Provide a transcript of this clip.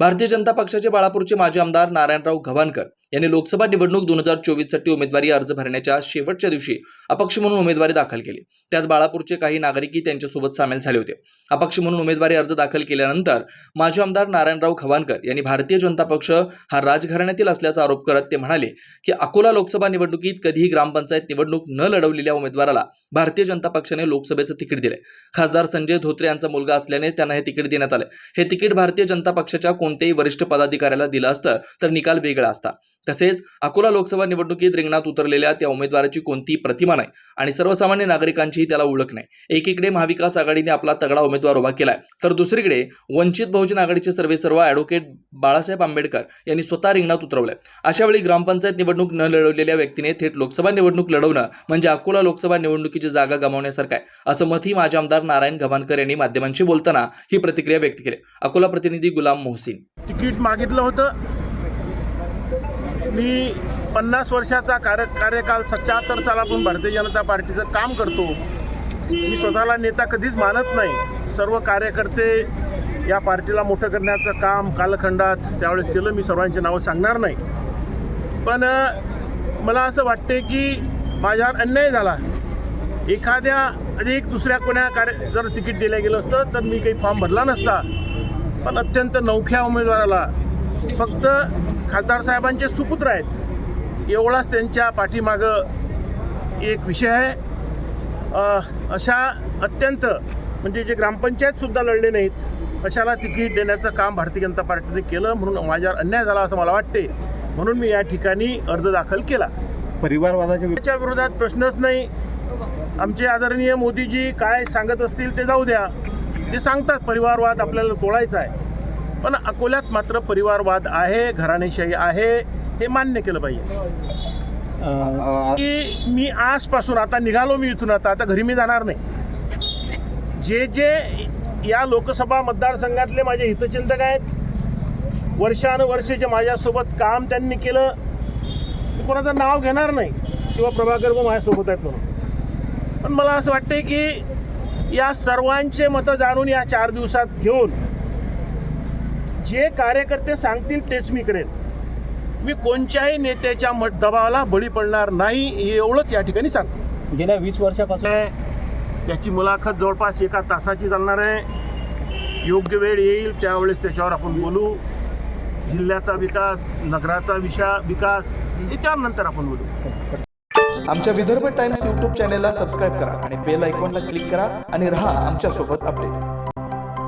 भारतीय जनता पक्षाचे बाळापूरचे माजी आमदार नारायणराव गव्हाणकर यांनी लोकसभा निवडणूक दोन हजार चोवीससाठी उमेदवारी अर्ज भरण्याच्या शेवटच्या दिवशी अपक्ष म्हणून उमेदवारी दाखल केली. त्यात बाळापूरचे काही नागरिकही त्यांच्यासोबत सामील झाले होते. अपक्ष म्हणून उमेदवारी अर्ज दाखल केल्यानंतर माजी आमदार नारायणराव खवानकर यांनी भारतीय जनता पक्ष हा राजघराण्यातील असल्याचा आरोप करत ते म्हणाले की अकोला लोकसभा निवडणुकीत कधीही ग्रामपंचायत निवडणूक न लढवलेल्या उमेदवाराला भारतीय जनता पक्षाने लोकसभेचं तिकीट दिले खासदार संजय धोत्रे यांचा मुलगा असल्याने त्यांना हे तिकीट देण्यात आले हे तिकीट भारतीय जनता पक्षाच्या कोणत्याही वरिष्ठ पदाधिकाऱ्याला दिलं असतं तर निकाल वेगळा असता. तसेच अकोला लोकसभा निवडणुकीत रिंगणात उतरलेल्या त्या उमेदवाराची कोणतीही प्रतिमा नाही आणि सर्वसामान्य नागरिकांचीही त्याला ओळख नाही. एकीकडे महाविकास आघाडीने आपला तगडा उमेदवार उभा केलाय तर दुसरीकडे वंचित बहुजन आघाडीचे सर्वे सर्व ॲडव्होकेट बाळासाहेब आंबेडकर यांनी स्वतः रिंगणात उतरवलंय. अशा वेळी ग्रामपंचायत निवडणूक न लढवलेल्या व्यक्तीने थेट लोकसभा निवडणूक लढवणं म्हणजे अकोला लोकसभा निवडणुकीची जागा गमावण्यासारखं आहे असं मतही माझे आमदार नारायण गव्हाणकर यांनी माध्यमांशी बोलताना ही प्रतिक्रिया व्यक्त केली. अकोला प्रतिनिधी गुलाम मोहसिन. तिकीट मागितलं होतं. मी पन्नास वर्षाचा कार्य कार्यकाल सत्याहत्तर सालापासून भारतीय जनता पार्टीचं काम करतो. मी स्वतःला नेता कधीच मानत नाही. सर्व कार्यकर्ते या पार्टीला मोठं करण्याचं काम कालखंडात त्यावेळेस केलं. मी सर्वांची नावं सांगणार नाही. पण मला असं वाटते की माझ्यावर अन्याय झाला. एखाद्या अधिक दुसऱ्या कोण्या कार्य जर तिकीट दिलं गेलं असतं तर मी काही फॉर्म भरला नसता. पण अत्यंत नवख्या उमेदवाराला फक्त खासदार साहेबांचे सुपुत्र आहेत. एवढाच त्यांच्या पाठीमागं एक विषय आहे. अशा अत्यंत म्हणजे जे ग्रामपंचायतसुद्धा लढले नाहीत अशाला तिकीट देण्याचं काम भारतीय जनता पार्टीने केलं म्हणून माझ्यावर अन्याय झाला असं मला वाटते. म्हणून मी या ठिकाणी अर्ज दाखल केला. परिवारवादाच्या विरोधात प्रश्नच नाही. आमचे आदरणीय मोदीजी काय सांगत असतील ते जाऊ द्या. ते सांगतात परिवारवाद आपल्याला तोडायचा आहे. पण अकोल्यात मात्र परिवारवाद आहे घराणेशाही आहे हे मान्य केलं पाहिजे. की मी आजपासून आता निघालो मी इथून आता आता घरी मी जाणार नाही. जे जे या लोकसभा मतदारसंघातले माझे हितचिंतक आहेत वर्षानुवर्षे जे माझ्यासोबत काम त्यांनी केलं मी कोणाचं नाव घेणार नाही किंवा प्रभाकर व माझ्यासोबत आहेत म्हणून. पण मला असं वाटतंय की या सर्वांचे मतं जाणून या चार दिवसात घेऊन जे कार्यकर्ते सांगतील तेच मी करेन. मी कोणत्याही नेत्याच्या मत दबावाला बळी पडणार नाही हे एवढंच या ठिकाणी सांगतो. गेल्या वीस वर्षापासून त्याची मुलाखत जवळपास एका तासाची चालणार आहे. योग्य वेळ येईल त्यावेळेस त्याच्यावर आपण बोलू. जिल्ह्याचा विकास नगराचा विषा विकास याच्यानंतर आपण बोलू. आमच्या विदर्भ टाइम्स यूट्यूब चॅनेलला सबस्क्राईब करा आणि बेल आयकॉनला क्लिक करा आणि रहा आमच्यासोबत अपडेट.